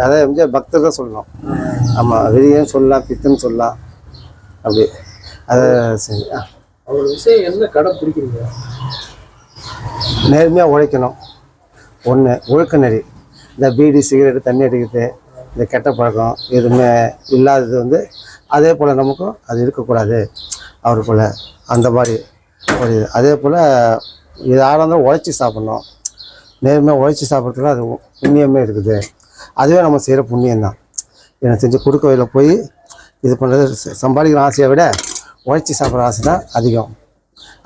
அதான் எம்ஜிஆர் பக்தர் தான் சொல்லணும். ஆமாம் வெளியும் சொல்லலாம் பித்தன்னு சொல்லலாம் அப்படி. அதை சரி ஆ. அவர் விஷயம் என்ன? கடை பிடிக்கிறீங்க? நேர்மையாக உழைக்கணும். ஒன்று ஒழுக்க நெறி. இந்த பீடி சிகரெட்டு தண்ணி அடிக்கிறது இந்த கெட்ட பழக்கம் எதுவுமே இல்லாதது வந்து அதே போல் நமக்கும் அது இருக்கக்கூடாது. அவர் போல் அந்த மாதிரி ஒரு. அதே போல் இது இருந்தாலும் உழைச்சி சாப்பிட்ணும். நேர்மையாக உழைச்சி சாப்பிட்றதுல அது புண்ணியமே இருக்குது. அதுவே நம்ம செய்கிற புண்ணியம்தான். எனக்கு செஞ்சு குறுக்க வயலில் போய் இது பண்ணுறது சம்பாதிக்கிற ஆசையை விட உழைச்சி சாப்பிட்ற ஆசை தான் அதிகம்.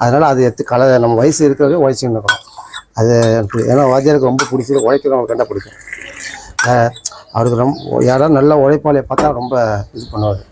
அதனால் அது எடுத்து கலை நம்ம வயசு இருக்கிற வரையும் உழைச்சின்னு இருக்கணும். அது எனக்கு ஏன்னா வாத்தியாருக்கு ரொம்ப பிடிச்சது உழைக்கிறவங்க கண்டா பிடிக்கும். அவருக்கு ரொம்ப யாராவது நல்ல உழைப்பாளைய பார்த்தா ரொம்ப இது பண்ணுவார்.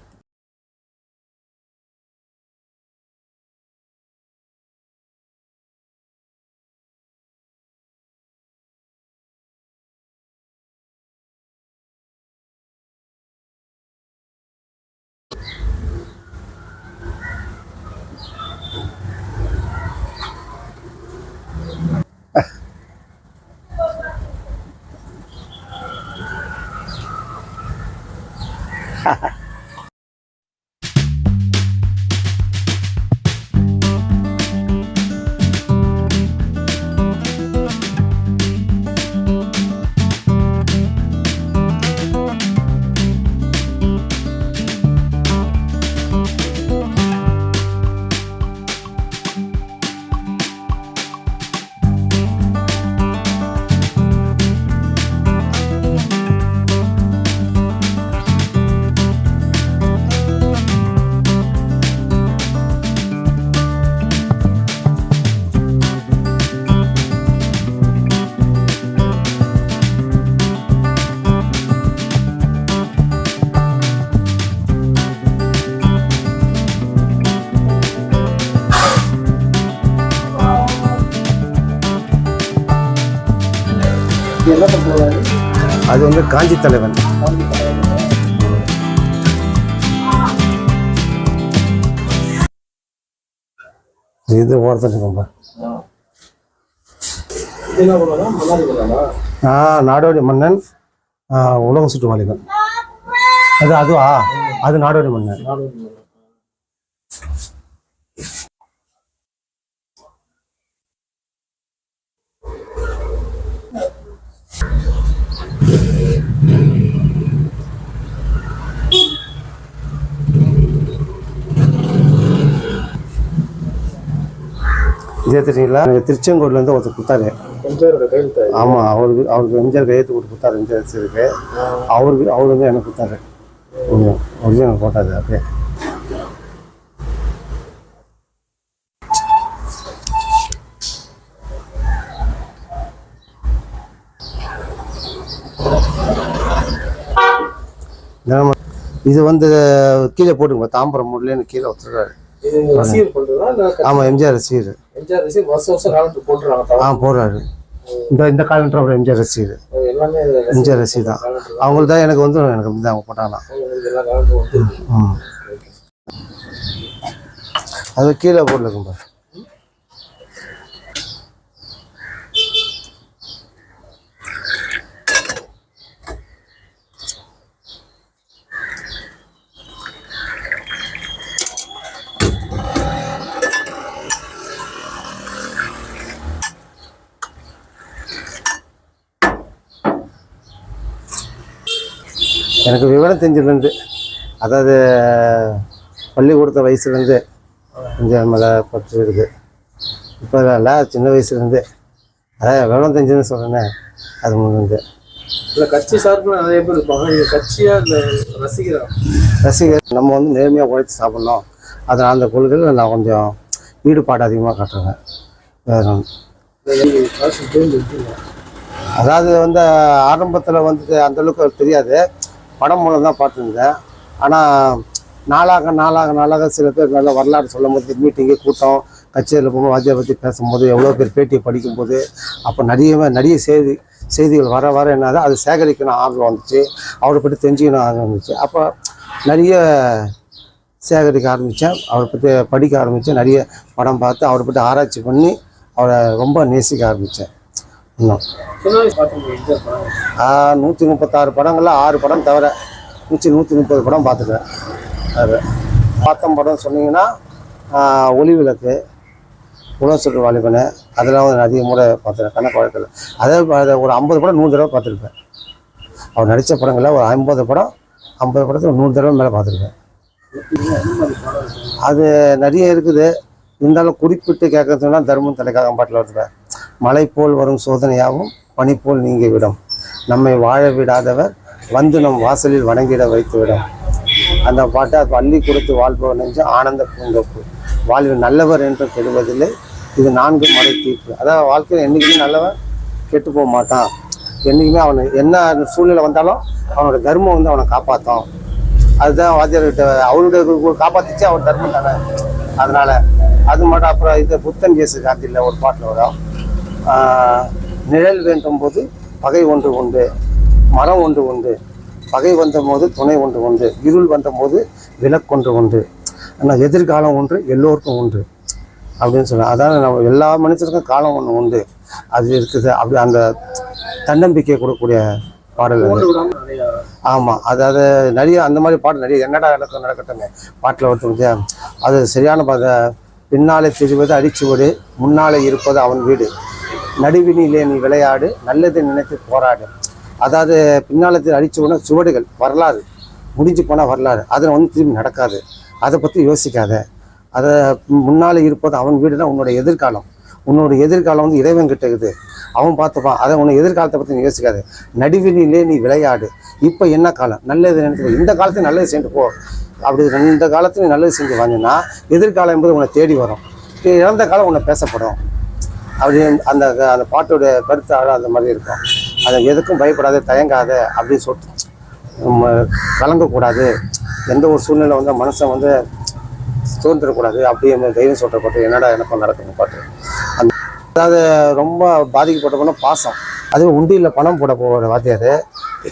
அது வந்து காஞ்சி தலைவன். இது ஓரத்தில் ஆ நாடோடி மன்னன் உலகம் சுற்று வாலிபன். அது அதுவா? அது நாடோடி மன்னன். தெரியுங்களா எனக்கு திருச்செங்கோட்லேருந்து ஒருத்தர் கொடுத்தாரு. ஆமாம் அவருக்கு அவருக்கு எம்ஜிஆர் கையெழுத்து கொடுத்து கொடுத்தாரு எம்ஜிஆர் இருக்கு அவருக்கு அவர் வந்து எனக்கு கொடுத்தாரு. ஒரிஜினல் போட்டாது அப்படியே. இது வந்து கீழே போட்டுங்க தாம்பரம் மூடலேன்னு கீழே வச்சுருக்காரு ஆமாம் எம்ஜிஆர் வருஷம் வருஷம் போட்டுறாங்க ஆ போடுறாரு. இந்த இந்த காலண்டர் அப்புறம் எம்ஜிஆர் எல்லாமே ரசீது எம்ஜிஆர் ரசீது தான். அவங்களுக்கு தான். எனக்கு வந்து எனக்கு வந்து அவங்க ம். அது கீழே போட்டுருக்கும் எனக்கு விவரம் தெரிஞ்சதுலேருந்து அதாவது பள்ளிக்கூடத்த வயசுலேருந்து கொஞ்சம் மேலே பற்று இருக்குது. இப்போ இல்லை சின்ன வயசுலேருந்து. அதான் விவரம் தெரிஞ்சதுன்னு சொல்கிறேனே அது முன்னே இல்ல கட்சி சார்பில் நிறைய பேர் இருப்பாங்க. இது கட்சியா இல்ல ரசிகரா? ரசிகர் நம்ம வந்து நேர்மையாக உழைச்சி சாப்பிட்ணும். அது அந்த கொள்கையில் நான் கொஞ்சம் ஈடுபாடு அதிகமாக காட்டுறேன் வேற. இந்த அதாவது வந்து ஆரம்பத்தில் வந்து அந்த அளவுக்கு தெரியாது. படம் மூலம் தான் பார்த்துருந்தேன். ஆனால் நாளாக நாளாக நாளாக சில பேர் நல்ல வரலாறு சொல்லும் போது மீட்டிங்கு கூட்டம் கச்சேரியில் போகும்போது வாத்தியார் பற்றி பேசும்போது எவ்வளோ பேர் பேட்டியை படிக்கும்போது அப்போ நிறைய நிறைய செய்தி செய்திகள் வர வர என்னது அது சேகரிக்கணும் ஆர்வம் வந்துச்சு அவரை பற்றி தெரிஞ்சுக்கணும் ஆர்வம் வந்துச்சு. அப்போ நிறைய சேகரிக்க ஆரம்பித்தேன் அவரை பற்றி படிக்க ஆரம்பித்தேன் நிறைய படம் பார்த்து அவரை பற்றி ஆராய்ச்சி பண்ணி அவரை ரொம்ப நேசிக்க ஆரம்பித்தேன் நூற்றி முப்பத்தாறு படங்களில் ஆறு படம் தவிர நூற்றி நூற்றி முப்பது படம் பார்த்துட்டேன். அது. பார்த்த படம் சொன்னீங்கன்னா ஒளி விளக்கு உலக வாலிபனு அதெல்லாம் வந்து அதிக முறை பார்த்துருக்கேன் கணக்கு வழக்கில். அதே ஒரு ஐம்பது படம் நூறு தடவை பார்த்துருப்பேன். அவர் நடித்த படங்களில் ஒரு ஐம்பது படம் ஐம்பது படத்துக்கு நூறு தடவை மேலே பார்த்துருப்பேன். அது நிறைய இருக்குது. இருந்தாலும் குறிப்பிட்டு கேட்கறதுனா தர்மம் தலைக்காக பாட்டில் வருதுல மலை போல் வரும் சோதனையாகவும் பனி போல் நீங்கிவிடும். நம்மை வாழ விடாதவர் வந்து நம் வாசலில் வணங்கிட வைத்துவிடும். அந்த பாட்டை வள்ளி அள்ளி கொடுத்து வாழ்பவர் நெஞ்சு ஆனந்த பூந்தோப்பு வாழ்வில் நல்லவர் என்று கெடுவதில்லை. இது நான்கு மலை தீர்ப்பு. அதாவது வாழ்க்கையில் என்றைக்குமே நல்லவன் கெட்டு போக மாட்டான். என்றைக்குமே அவனை என்ன சூழ்நிலை வந்தாலும் அவனோட தர்மம் வந்து அவனை காப்பாற்றும் அதுதான் வாத்தியார்கிட்ட அவருடைய காப்பாற்றிச்சு அவன் அவர் தர்மம் தானே? அதனால அது மட்டும் அப்புறம் இது புத்தன் கேசு காத்தியில் ஒரு பாட்டில் வரும். நிழல் வேண்டும் போது பகை ஒன்று உண்டு மரம் ஒன்று உண்டு பகை வந்த போது துணை ஒன்று உண்டு இருள் வந்த போது விளக்கொன்று உண்டு ஆனால் எதிர்காலம் ஒன்று எல்லோருக்கும் உண்டு அப்படின்னு சொல்லுவேன் அதான் நம்ம எல்லா மனுஷருக்கும் காலம் ஒன்று உண்டு. அது இருக்குது. அப்படி அந்த தன்னம்பிக்கை கொடுக்கக்கூடிய பாடல் ஆமாம் அதாவது நிறைய அந்த மாதிரி பாட்டு நிறைய என்னடா நடக்கும் நடக்கட்டுமே பாட்டில் ஒருத்தவங்க அது சரியான பாத. பின்னாலே தெரிவது அடிச்சுவடு முன்னாலே இருப்பது அவன் வீடு. நடுவினிலே நீ விளையாடு நல்லது நினைத்து போராடு. அதாவது பின்னாலத்தில் அடித்து போன சுவடுகள் வரலாறு. முடிஞ்சு போனால் வரலாறு. அதில் வந்து திரும்பி நடக்காது. அதை பற்றி யோசிக்காத. அதை முன்னால் இருப்பது அவன் வீடுனா உன்னோட எதிர்காலம். உன்னோட எதிர்காலம் வந்து இறைவன் கிட்ட இருக்குது. அவன் பார்த்துப்பான் அதை உன்னை எதிர்காலத்தை பற்றி நீ யோசிக்காது. நடுவினிலே நீ விளையாடு. இப்போ என்ன காலம்? நல்லது நினைத்து இந்த காலத்தில் நல்லது செஞ்சு போ. அப்படி இந்த காலத்தில் நல்லது செஞ்சு வாங்கினா எதிர்காலம் என்பது உன்னை தேடி வரும். இழந்த இறந்த காலம் உன்னை பேசப்படும். அப்படி அந்த அந்த பாட்டோட கருத்து ஆழ அந்த மாதிரி இருக்கும். அதை எதுக்கும் பயப்படாத தயங்காத அப்படின்னு சொல்லிட்டு நம்ம கலங்கக்கூடாது. எந்த ஒரு சூழ்நிலை வந்து மனசை வந்து தோன்றிடக்கூடாது அப்படியே தைரியம் சொல்கிற பாட்டு என்னடா எனக்கும் நடக்கும் பாட்டு. அந்த அதாவது ரொம்ப பாதிக்கப்பட்டவனா பாசம். அதுவும் உண்டியில் பணம் போட போகிற வாத்தியார்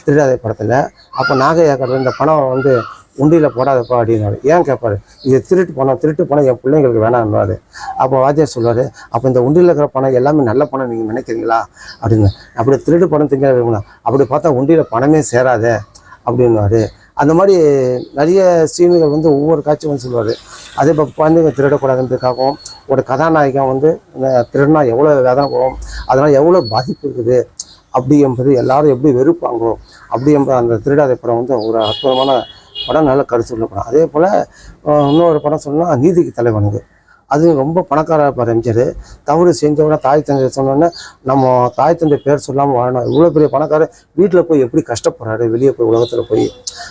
திருடாதே படத்தில். அப்போ நாகையாக்கர் இந்த பணம் வந்து உண்டியில் போடாதப்பா அப்படின்னாரு. ஏன் கேட்பாரு இது திருட்டு பணம் திருட்டு பணம் என் பிள்ளைங்களுக்கு வேணாம்னுவாரு. அப்போ வாத்தியார் சொல்லுவார் அப்போ இந்த உண்டியில் இருக்கிற பணம் எல்லாமே நல்ல பணம் நீங்கள் நினைக்கிறீங்களா? அப்படின்னு. அப்படி திருட்டு பணம் திங்க அப்படி பார்த்தா உண்டியில் பணமே சேராதே அப்படின்னுவாரு. அந்த மாதிரி நிறைய சீன்கள் வந்து ஒவ்வொரு காட்சியும் வந்து சொல்லுவார். அதே இப்போ குழந்தைங்க திருடக்கூடாதுன்றதுக்காகவும் ஒரு கதாநாயகம் வந்து அஹ், திருடினா எவ்வளோ வேதனை போகும் அதனால் எவ்வளோ பாதிப்பு இருக்குது? அப்படி என்பது எல்லாரும் எப்படி வெறுப்பாங்களோ அப்படி என்பது அந்த திருடாதை படம் வந்து ஒரு அற்புதமான படம் நல்ல கருத்து உள்ள படம் அதே போல் இன்னொரு படம் சொன்னால் நீதிக்கு தலைவனுக்கு. அது ரொம்ப பணக்கார இருப்பார் எம்ஜிஆர். தவறு செஞ்சவொடனே தாய் தந்தை சொன்னோன்னே நம்ம தாய் தந்தை பேர் சொல்லாமல் வாழணும். இவ்வளோ பெரிய பணக்காரர் வீட்டில் போய் எப்படி கஷ்டப்படுறாரு? வெளியே போய் உலகத்தில் போய்.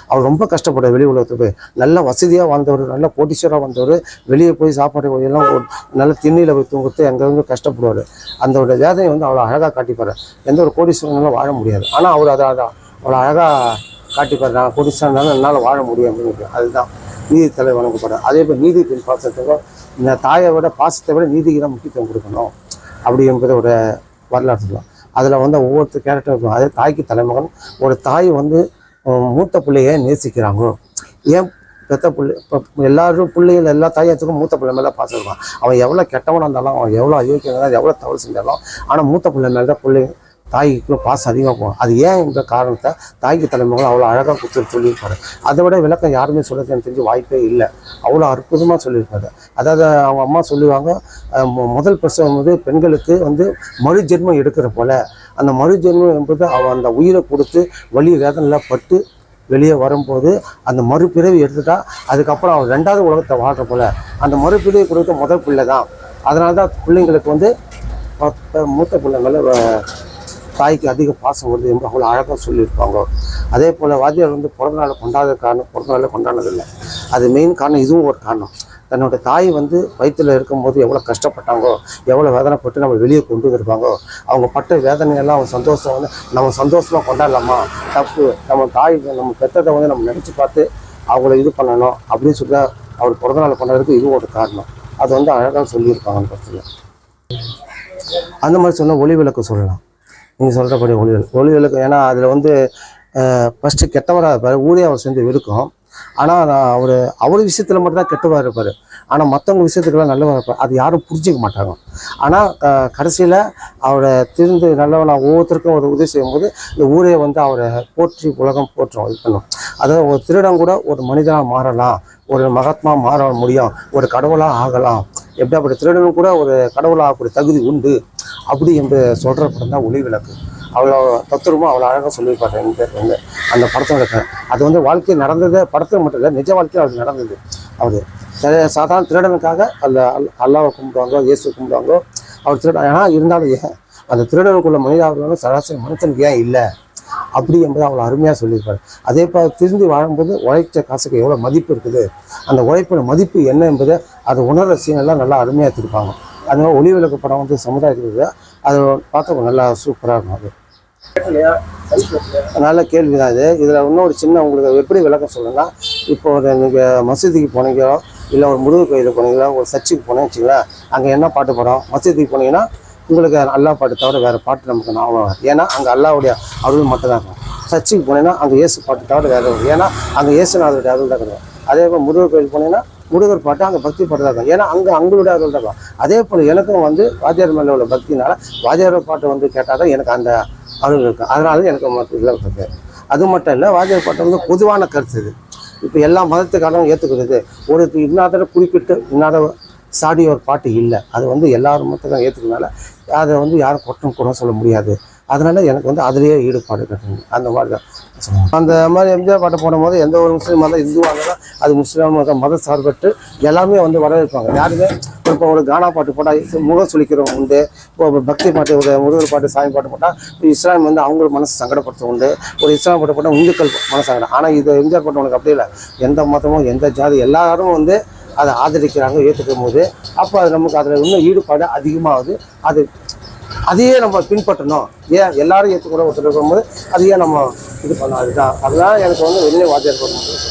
அவர் ரொம்ப கஷ்டப்படுறாரு வெளி உலகத்தில் போய். நல்ல வசதியாக வாழ்ந்தவர் நல்ல கோட்டீஸ்வராக வந்தவர் வெளியே போய் சாப்பாடு எல்லாம் நல்ல திண்ணியில் போய் தூங்குறது அங்கேருந்து கஷ்டப்படுவார். அந்த வேதனை வந்து அவ்வளோ அழகாக காட்டிப்பார். எந்த ஒரு கோடீஸ்வரனாலும் வாழ முடியாது. ஆனால் அவர் அதை அதை அவ்வளோ அழகாக காட்டிப்பார் நான் இருந்தாலும் என்னால் வாழ முடியும் அப்படின்னு அதுதான். நீதி தலை வணங்கப்படும். அதே போல் நீதி பின் பாசத்துக்கும் இந்த தாயை விட பாசத்தை விட நீதிக்கு தான் முக்கியத்துவம் கொடுக்கணும். அப்படி என்பது ஒரு வரலாறு அதில் வந்து ஒவ்வொருத்தர் கேரக்டர் இருக்கும். அதே தாய்க்கு தலைமகன் ஒரு தாய் வந்து மூத்த பிள்ளையை நேசிக்கிறாங்க. ஏன் பெத்த பிள்ளை இப்போ எல்லாரும் பிள்ளைகள் எல்லா தாயத்துக்கும் மூத்த பிள்ளை மேலே பாசம் இருக்கும். அவன் எவ்வளோ கெட்டவனாக இருந்தாலும் அவன் எவ்வளோ அயோக்கியம் இருந்தாலும் எவ்வளோ தவறு செஞ்சாலும் ஆனால் மூத்த பிள்ளை மேலே தான் பிள்ளை தாய்க்கு பாசம் அதிகமாக போகும். அது ஏன் என்ற காரணத்தை தாய்க்கு தலைமகள் அவ்வளோ அழகாக கொடுத்து சொல்லியிருப்பாரு. அதை விட விளக்கம் யாருமே சொல்லுறது எனக்கு தெரிஞ்சு வாய்ப்பே இல்லை. அவ்வளோ அற்புதமாக சொல்லியிருப்பாரு. அதாவது அவங்க அம்மா சொல்லுவாங்க முதல் பிரசவம் வந்து பெண்களுக்கு வந்து மறு ஜென்மம் எடுக்கிற போல். அந்த மறு ஜென்மம் என்பது அவள் அந்த உயிரை கொடுத்து வலி வேதனையில் பட்டு வெளியே வரும்போது அந்த மறுபிறவி எடுத்துட்டா அதுக்கப்புறம் அவன் ரெண்டாவது உலகத்தை வாழ்கிற போல். அந்த மறுபிறவி கொடுத்த முதல் பிள்ளை தான் அதனால தான் பிள்ளைங்களுக்கு வந்து மூத்த பிள்ளைங்களை தாய்க்கு அதிக பாசம் வருது என்று அவ்வளோ அழகாக சொல்லியிருப்பாங்க. அதே போல் வாத்தியார் வந்து பிறந்த நாளை காரணம் பிறந்த நாளை அது மெயின் காரணம் இதுவும் ஒரு காரணம். தன்னோட தாய் வந்து வயிற்றில் இருக்கும்போது எவ்வளோ கஷ்டப்பட்டாங்கோ எவ்வளோ வேதனைப்பட்டு நம்ம வெளியே கொண்டு வந்திருப்பாங்கோ. அவங்க பட்ட வேதனையெல்லாம் அவங்க சந்தோஷம் வந்து நம்ம சந்தோஷமாக கொண்டாடலாமா? தப்பு. நம்ம தாய் நம்ம பெற்றதை வந்து நம்ம நினச்சி பார்த்து அவங்கள இது பண்ணணும் அப்படின்னு சொல்லி தான் அவர் பிறந்தநாள் கொண்டாடுறதுக்கு இதுவும் ஒரு காரணம். அது வந்து அழகாக சொல்லியிருப்பாங்க படத்தில். அந்த மாதிரி சொன்னால் ஒளி விளக்கு சொல்லலாம். நீங்கள் சொல்கிறபடி ஒளி விளக்கு ஏன்னா அதில் வந்து ஃபஸ்ட்டு கெட்டவராக இருப்பார். ஊரே அவர் செஞ்சு இருக்கும் ஆனால் அவர் அவர் விஷயத்தில் மட்டும்தான் கெட்டவாக இருப்பார். ஆனால் மற்றவங்க விஷயத்துக்கெல்லாம் நல்லவா இருப்பார். அது யாரும் புரிஞ்சிக்க மாட்டாங்க. ஆனால் கடைசியில் அவரை திருந்து நல்லவனாக ஒவ்வொருத்தருக்கும் ஒரு உதவி செய்யும்போது இந்த ஊரே வந்து அவரை போற்றி உலகம் போற்றும் இது பண்ணும். அதாவது ஒரு திருடன் கூட ஒரு மனிதனாக மாறலாம். ஒரு மகாத்மா மாற முடியும். ஒரு கடவுளாக ஆகலாம். எப்படி அப்படி திருடனும் கூட ஒரு கடவுளாக ஆகக்கூடிய தகுதி உண்டு. அப்படி என்று சொல்கிற படம் தான் ஒளி விளக்கு அவ்வளோ தத்துவமும் அவ்வளோ அழகாக சொல்லியிருப்பாரு எங்கள் பேர் வந்து அந்த படத்தோட க- அது வந்து வாழ்க்கையில் நடந்தது படத்தில் மட்டும் இல்லை நிஜ வாழ்க்கையில் அது நடந்தது. அவர் சாதாரண திருடனுக்காக அல்ல அல்- அல்லாவை கும்பிடுவாங்கோ இயேசு கும்பிடுவாங்களோ அவர் திருட ஆனால் இருந்தாலும் ஏன் அந்த திருடனுக்குள்ள மனிதாபிமான சராசரி மனுஷனுக்கு ஏன் இல்லை? அப்படி என்பதை அவ்வளோ அருமையாக சொல்லியிருப்பார். அதே போல் திருந்தி வாழும்போது உழைச்ச காசுக்கு எவ்வளோ மதிப்பு இருக்குது? அந்த உழைப்போட மதிப்பு என்ன என்பதை அதை உணர்ற சீனெல்லாம் நல்லா அருமையாக எடுத்திருப்பாங்க. அதனால ஒளி விளக்கு படம் வந்து சமுதாயத்துக்கு அதை பார்க்க நல்லா சூப்பராக இருக்கும் அது. நல்ல கேள்வி தான் இது. இதில் இன்னும் ஒரு சின்ன உங்களுக்கு எப்படி விளக்கம் சொல்லணும்னா இப்போ ஒரு நீங்கள் மசூதிக்கு போனீங்களோ இல்லை ஒரு முருகர் கோயிலுக்கு போனீங்களோ ஒரு சர்ச்சுக்கு போனேன்னு வச்சுங்களேன் அங்கே என்ன பாட்டு படம் மசூதிக்கு போனீங்கன்னா உங்களுக்கு அல்லா பாட்டு தவிர வேறு பாட்டு நமக்கு ஞாபகம் வராது. ஏன்னா அங்கே அல்லாவுடைய அருள் மட்டும் தான் இருக்கும். சர்ச்சுக்கு போனீங்கன்னா அங்கே இயேசு பாட்டு தவிர வேறு வரும் ஏன்னா அங்கே இயேசுநாதருடைய அருள் தான் கிடையாது. அதே போல் முருகர் கோயில் போனீங்கன்னா முருகர் பாட்டு அங்கே பக்தி பாட்டு தான். ஏன்னா அங்கே அவங்களுடைய அருள் தான். அதே போல் எனக்கும் வந்து வாத்தியார் மேலே உள்ள பக்தினால வாத்தியார் பாட்டு வந்து கேட்டால் தான் எனக்கு அந்த அருள் இருக்கும். அதனால எனக்கு மற்ற இல்லை இருக்குது அது மட்டும் இல்லை வாத்தியார் பாட்டு வந்து பொதுவான கருத்து இது. இப்போ எல்லா மதத்துக்காரங்களும் ஏற்றுக்கிறது ஒரு இன்னாத குறிப்பிட்டு இன்னாத சாடி ஒரு பாட்டு இல்லை. அது வந்து எல்லாரும் மதத்துக்கும் ஏற்றுக்கனால அதை வந்து யாரும் குற்றம் கூட சொல்ல முடியாது. அதனால் எனக்கு வந்து அதுலேயே ஈடுபாடு கிடைக்கும் அந்த மாதிரி தான். அந்த மாதிரி எம்ஜிஆர் பாட்டை போடும்போது எந்த ஒரு முஸ்லீமாக இருந்தால் இந்துவாக இருந்தாலும் அது முஸ்லீமாக மதம் மத சார்பட்டு எல்லாமே வந்து வரவேற்பாங்க. யாருமே இப்போ ஒரு கானா பாட்டு போட்டால் முகம் சுழிக்கிறவங்க உண்டு. இப்போ பக்தி பாட்டு ஒரு முருகர் பாட்டு சாமி பாட்டு போட்டால் இஸ்லாம் வந்து அவங்களுக்கு மனசு சங்கடப்படுத்த உண்டு. ஒரு இஸ்லாம் பாட்டு போட்டால் இந்துக்கள் மனசு சங்கடம். ஆனால் இது எம்ஜிஆர் பாட்டு உனக்கு அப்படி இல்லை. எந்த மதமும் எந்த ஜாதி எல்லாரும் வந்து அதை ஆதரிக்கிறாங்க ஏற்றுக்கும் போது அப்போ அது நமக்கு அதில் இன்னும் ஈடுபாடு அதிகமாகுது. அது அதையே நம்ம பின்பற்றணும். ஏன்? எல்லாரும் ஏற்றுக்கூட ஒருத்தர் இருக்கும்போது அதையே நம்ம இது பண்ணலாம் அதுதான் அதனால் எனக்கு வந்து வெளியே வாத்தியார் பண்ணும்போது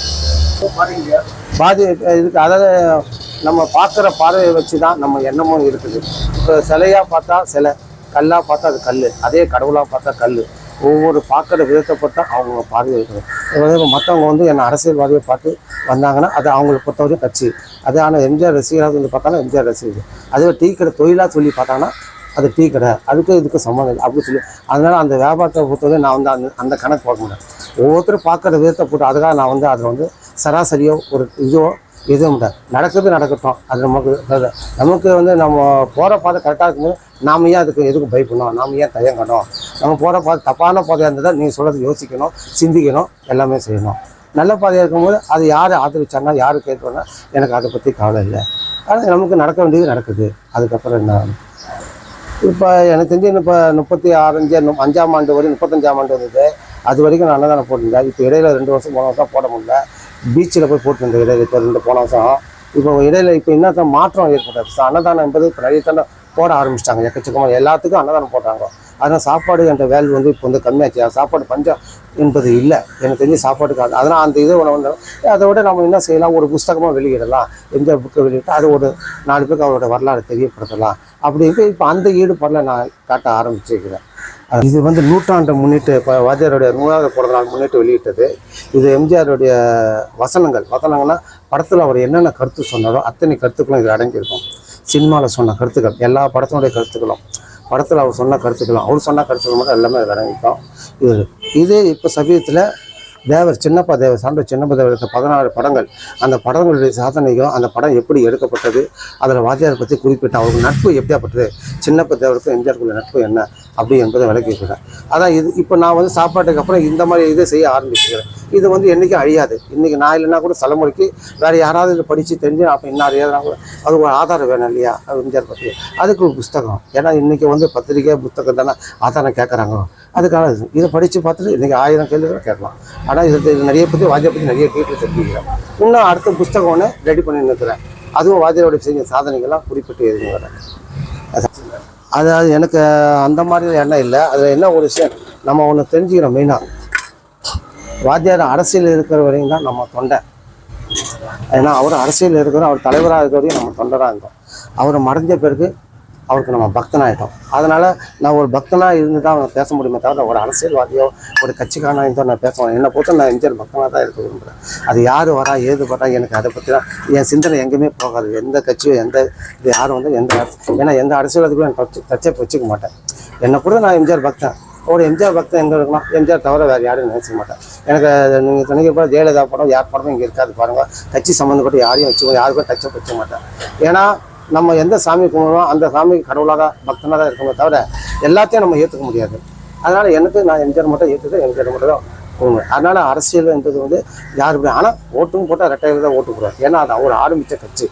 பாதி இதுக்கு அதாவது நம்ம பார்க்குற பார்வையை வச்சு தான் நம்ம எண்ணமும் இருக்குது. இப்போ சிலையாக பார்த்தா சிலை கல்லாக பார்த்தா அது கல் அதே கடவுளாக பார்த்தா கல் ஒவ்வொரு பார்க்குற விதத்தை பொறுத்தா அவங்க பார்வை இருக்குது. மற்றவங்க வந்து என்னை அரசியல்வாதியை பார்த்து வந்தாங்கன்னா அது அவங்களை பொறுத்தவரையும் கட்சி. அது ஆனால் எம்ஜிஆர் ரசிகராக வந்து பார்த்தாலும் எம்ஜிஆர் ரசிகர். அதுவே டீ கடை தொழிலாக சொல்லி பார்த்தாங்கன்னா அது டீ கடை அதுக்கும் இதுக்கும் சம்மந்தம் இல்லை. அப்படின்னு சொல்லி அதனால் அந்த வியாபாரத்தை பொறுத்தவரை நான் வந்து அந்த அந்த கணக்கு பார்க்க முடியாது. ஒவ்வொருத்தரும் பார்க்குற விதத்தை போட்டு அதுக்காக நான் வந்து அதில் வந்து சராசரியோ ஒரு இதோ எதுவும் இல்லை. நடக்கிறது நடக்கட்டும். அது நமக்கு நமக்கு வந்து நம்ம போகிற பாதை கரெக்டாக இருக்கும்போது நாம ஏன் அதுக்கு எதுக்கு பயப்படணும்? நாம் ஏன் தயங்கணும் நம்ம போகிற பாதை தப்பான பாதையாக இருந்ததை நீங்கள் சொல்கிறது யோசிக்கணும் சிந்திக்கணும் எல்லாமே செய்யணும். நல்ல பாதையாக இருக்கும்போது அது யார் ஆதரிச்சாங்க யார் கேட்கணும் எனக்கு அதை பற்றி கவலை இல்லை. ஆனால் நமக்கு நடக்க வேண்டியது நடக்குது. அதுக்கப்புறம் என்ன? இப்போ எனக்கு தெரிஞ்சு இப்போ முப்பத்தி ஆறஞ்சு அஞ்சாம் ஆண்டு வரையும் முப்பத்தஞ்சாம் ஆண்டு வந்தது அது வரைக்கும் நான் அன்னதானம் போட்டிருந்தேன். இப்போ இடையில ரெண்டு வருஷம் போன வருஷம் போட முடியல. பீச்சில் போய் போட்டிருந்தேன் இடையில இப்போ ரெண்டு போன வருஷம். இப்போ இடையில இப்போ என்ன மாற்றம் ஏற்பட்டது? அன்னதானம் என்பது இப்போ நிறைய தானே போட ஆரம்பிச்சிட்டாங்க. எக்கச்சக்கமாக எல்லாத்துக்கும் அன்னதானம் போட்டாங்க அதனால் சாப்பாடு என்ற வேல்யூ வந்து இப்போ வந்து கம்மியாச்சு. சாப்பாடு பஞ்சம் என்பது இல்லை. எனக்கு தெரிஞ்சு சாப்பாட்டுக்கு அதனால் அந்த இதை ஒன்று வந்து அதை விட நம்ம என்ன செய்யலாம்? ஒரு புஸ்தகமாக வெளியிடலாம். எம்ஜிஆர் புக்கை வெளியிட்டு அது ஒரு நாலு பேருக்கு அவரோட வரலாறு தெரியப்படுத்தலாம். அப்படின்ட்டு இப்போ அந்த ஈடுபாடில் நான் காட்ட ஆரம்பிச்சிருக்கிறேன். இது வந்து நூற்றாண்டை முன்னிட்டு இப்போ வாத்தியாருடைய நூறாவது பிறந்த நாள் முன்னிட்டு வெளியிட்டது. இது எம்ஜிஆருடைய வசனங்கள். வசனங்கள்னா படத்தில் அவர் என்னென்ன கருத்து சொன்னாரோ அத்தனை கருத்துக்களும் இது அடங்கியிருக்கும். சினிமாவில் சொன்ன கருத்துக்கள் எல்லா படத்தினுடைய கருத்துக்களும் படத்தில் அவர் சொன்ன கருத்துக்களும் அவர் சொன்ன கருத்துக்கள் மட்டும் எல்லாமே விளங்கிக்கும் இது இது இப்போ சமீபத்தில் தேவர் சின்னப்பா தேவர் சான்ற சின்னப்பா தேவர் எடுத்த பதினாறு படங்கள். அந்த படங்களுடைய சாதனைகளும் அந்த படம் எப்படி எடுக்கப்பட்டது அதில் வாத்தியார் பற்றி குறிப்பிட்ட அவருக்கு நட்பு எப்படியாப்பட்டது சின்னப்ப தேவருக்கும் எம்ஜிஆருக்குள்ள நட்பு என்ன அப்படி என்பதை விளக்கி இருக்கிறேன் அதான் இது இப்போ நான் வந்து சாப்பாட்டுக்கு அப்புறம் இந்த மாதிரி இதை செய்ய ஆரம்பிச்சுக்கிறேன். இது வந்து என்றைக்கும் அழியாது. இன்றைக்கி நான் இல்லைன்னா கூட தலைமுறைக்கு வேறு யாராவது இதை படித்து தெரிஞ்சு அப்போ இன்னார் ஏதுனா கூட அது ஒரு ஆதாரம் வேணும் இல்லையா? எம்ஜிஆர் பற்றி அதுக்கு ஒரு புஸ்தகம். ஏன்னா இன்றைக்கி வந்து பத்திரிக்கை புத்தகம் தானே ஆதாரம் கேட்குறாங்க அதுக்கான இது இதை படித்து பார்த்துட்டு இன்றைக்கி ஆயிரம் கேள்விகளை கேட்கலாம். ஆனால் இது நிறைய பற்றி வாத்தியார் பற்றி நிறைய டீட்டெயில் தெரிஞ்சுக்கிறேன். இன்னும் அடுத்த புஸ்தகம் ஒன்று ரெடி பண்ணி நிற்கிறேன். அதுவும் வாத்தியாரோட செஞ்ச சாதனைகள்லாம் குறிப்பிட்டு எழுதுங்கிறேன் அதாவது எனக்கு அந்த மாதிரி எண்ணம் இல்லை. அதில் என்ன ஒரு விஷயம் நம்ம ஒன்று தெரிஞ்சுக்கிறோம் மெயினாக வாத்தியார் அரசியல் இருக்கிற வரையும் தான் நம்ம தொண்டை. ஏன்னா அவர் அரசியல் இருக்கிறோம் அவர் தலைவராக இருக்கிற வரையும் நம்ம தொண்டராக இருந்தோம். அவர் மறைஞ்ச பிறகு அவருக்கு நம்ம பக்தனாகிட்டோம் அதனால் நான் ஒரு பக்தனாக இருந்து தான் பேச முடியுமே தவிர ஒரு அரசியல்வாதியோ ஒரு கட்சிக்காரனா இருந்தோ நான் பேசுவேன் என்னை பொறுத்த நான் எம்ஜிஆர் பக்தனாக தான் இருக்க விரும்புகிறேன் அது யார் வரா ஏது வரா எனக்கு அதை பற்றிலாம் என் சிந்தனை எங்கேயுமே போகாது. எந்த கட்சியோ எந்த இது யாரும் வந்து எந்த ஏன்னா எந்த அரசியல்வாதிக்கும் நான் டச் வச்சுக்க மாட்டேன். என்னை பொறுத்த நான் எம்ஜிஆர் பக்தன். ஒரு எம்ஜிஆர் பக்தன் எங்கே இருக்கணும்? எம்ஜிஆர் தவிர வேறு யாரும் நினைச்சிக்க மாட்டேன். எனக்கு நீங்கள் நினைக்கிற ஜெயலலிதா படம் யார் படமும் இங்கே இருக்காது பாருங்கள் கட்சி சம்மந்தப்பட்டு யாரையும் வச்சுக்கோ யாருக்கும் டச்சை வச்சுக்க மாட்டேன். ஏன்னா நம்ம எந்த சாமி கும்பிடுறோம் அந்த சாமிக்கு கடவுளாக பக்தனாக தான் இருக்கணும் தவிர எல்லாத்தையும் நம்ம ஏற்றுக்க முடியாது. அதனால் எனக்கு நான் எம்ஜிஆர் மட்டும் ஏற்றுக்க எம்ஜிஆர் மட்டும் தான் போகணும் அதனால் அரசியல்ன்றது வந்து யாருக்கு ஆனால் ஓட்டும் போட்டால் ரெட்டையில் தான் ஓட்டு போடுவார். ஏன்னா அது அவர் ஆரம்பித்த கட்சி.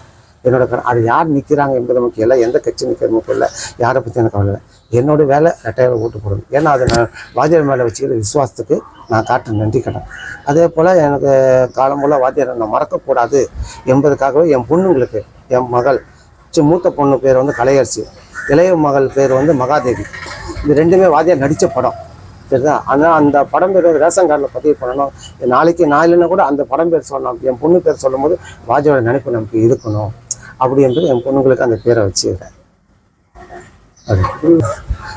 என்னோட அது யார் நிற்கிறாங்க என்பது நமக்கு இல்லை. எந்த கட்சி நிற்கிறது நமக்கு இல்லை. யாரை பற்றி எனக்கு கவலை என்னோட வேலை ரெட்டையில் ஓட்டு போடணும் ஏன்னா அது நான் வாத்தியார் மேலே வச்சுக்கிற விசுவாசத்துக்கு நான் காட்டு நன்றி கடன். அதே போல் எனக்கு காலம் போல் வாத்தியார் நான் மறக்கக்கூடாது என்பதுக்காகவே என் பொண்ணுங்களுக்கு என் மகள் மூத்த பொண்ணு பேர் வந்து கலையரசி. இளைய மகள் பேர் வந்து மகாதேவி. இது ரெண்டுமே வாத்தியார் நடித்த படம். சரிதா? ஆனால் அந்த படம் பேர் ரேஷன் கார்டில் பதிவு பண்ணணும். நாளைக்கு நான் இல்லைன்னா கூட அந்த படம் பேர் சொல்லணும். என் பொண்ணு பேர் சொல்லும் போது நினைப்பு நமக்கு இருக்கணும். அப்படி என்று என் பொண்ணுங்களுக்கு அந்த பேரை வச்சுக்கிறேன். அது.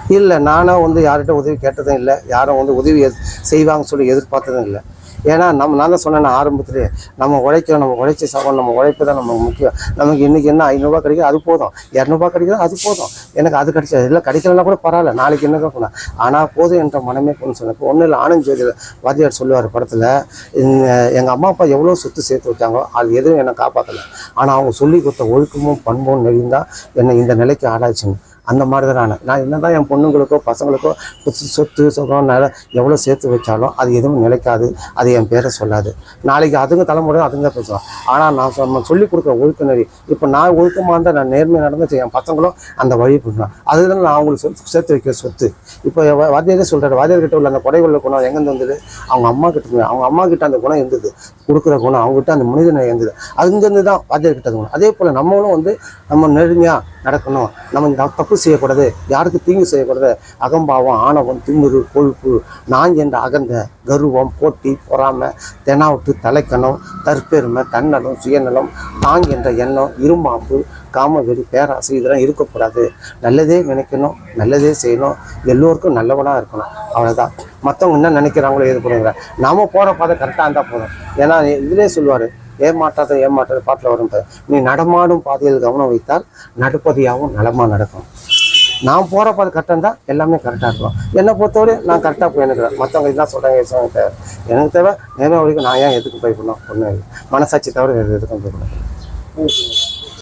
இல்லை நானும் வந்து யார்கிட்ட உதவி கேட்டதும் இல்லை. யாரும் வந்து உதவி எது- செய்வாங்கன்னு சொல்லி எதிர்பார்த்ததும் இல்லை. ஏன்னா நம்ம நான் தான் சொன்னேன் ஆரம்பத்துலேயே நம்ம உழைக்கிறோம் நம்ம உழைச்சி சாப்பிடும் நம்ம உழைப்பு தான் நமக்கு முக்கியம். நமக்கு இன்றைக்கி என்ன ஐநூறுரூவா கிடைக்கும் அது போதும். இரநூறுபா கிடைக்குது அது போதும். எனக்கு அது கிடைச்சது இல்லை கிடைக்கலன்னா கூட பரவாயில்ல. நாளைக்கு என்ன தான் போனேன் ஆனால் போதும் என்ற மனமே போகணும்னு சொன்னேன் ஒன்றும் இல்லை. ஆனந்த் ஜோதியில் வாத்தியார் சொல்லுவார் படத்தில் எங்கள் அம்மா அப்பா எவ்வளோ சொத்து சேர்த்து வச்சாங்களோ அது எதுவும் என்னை காப்பாற்றலை ஆனால் அவங்க சொல்லி கொடுத்த ஒழுக்கமும் பண்பும் நெறியும் தான் என்னை இந்த நிலைக்கு ஆளாச்சுங்க அந்த மாதிரி தான் நான். நான் என்ன தான் என் பொண்ணுங்களுக்கோ பசங்களுக்கோ சொத்து சொத்து சுகம் நில எவ்வளோ சேர்த்து வச்சாலும் அது எதுவும் நிலைக்காது. அது என் பேரை சொல்லாது. நாளைக்கு அதுங்க தலைமுறை அதுங்க பேசுவோம் ஆனால் நான் சொன்ன சொல்லி கொடுக்குற ஒழுக்க நெறி இப்போ நான் ஒழுக்கமாக இருந்தால் நான் நேர்மையாக நடந்து என் பசங்களும் அந்த வழி பண்ணுவேன் அதுதான் நான் அவங்களுக்கு சொத்து சேர்த்து வைக்கிற சொத்து. இப்போ வாத்தியாரே சொல்கிறாரு வாத்தியார்கிட்ட உள்ள அந்த கொடைவுள்ள குணம் எங்கேருந்து வந்தது? அவங்க அம்மா கிட்ட அவங்க அம்மா கிட்ட அந்த குணம் இருந்தது. கொடுக்குற குணம் அவங்ககிட்ட அந்த மனிதனை இருந்தது. அங்கேருந்து தான் வாத்தியார்கிட்ட குணம். அதே போல் நம்மளும் வந்து நம்ம நேர்மையாக நடக்கணும். நம்ம இந்த தப்பு செய்யக்கூடாது யாருக்கு தீங்கு செய்யக்கூடாது அகம்பாவம் ஆணவம் திமிரு கொழுப்பு நான் என்ற அகந்த கர்வம் போட்டி பொறாமை தெனாவட்டு தலைக்கணம் தற்பெருமை தன்னலம் சுயநலம் தான் என்ற எண்ணம் இருமாப்பு காமவெறி பேராசை இதெல்லாம் இருக்கக்கூடாது. நல்லதே நினைக்கணும் நல்லதே செய்யணும் எல்லோருக்கும் நல்லவனாக இருக்கணும் அவ்வளோதான் மற்றவங்க என்ன நினைக்கிறாங்களோ எது பண்ணுங்க நாம போகிற பாதை கரெக்டாக இருந்தால் போதும். ஏன்னா இதிலே சொல்லுவார் ஏமாற்றாத ஏமாற்றாத பாட்டில் வரும் நீ நடமாடும் பாதையில் கவனம் வைத்தால் நடுப்பதையாகவும் நலமாக நடக்கும். நான் போகிற அது கரெக்டாக இருந்தால் எல்லாமே கரெக்டாக இருக்கும். என்னை பொறுத்தவரை நான் கரெக்டாக போய் நினைக்கிறேன் மற்றவங்க இதெல்லாம் சொல்கிறாங்க சொல்லுவாங்க தேவை எனக்கு தேவை நேரம் வரைக்கும் நான் ஏன் எதுக்கு போய் பண்ணணும் ஒன்றும் இல்லை. மனசாட்சி தவிர எதுக்கும் போய் பண்ணணும்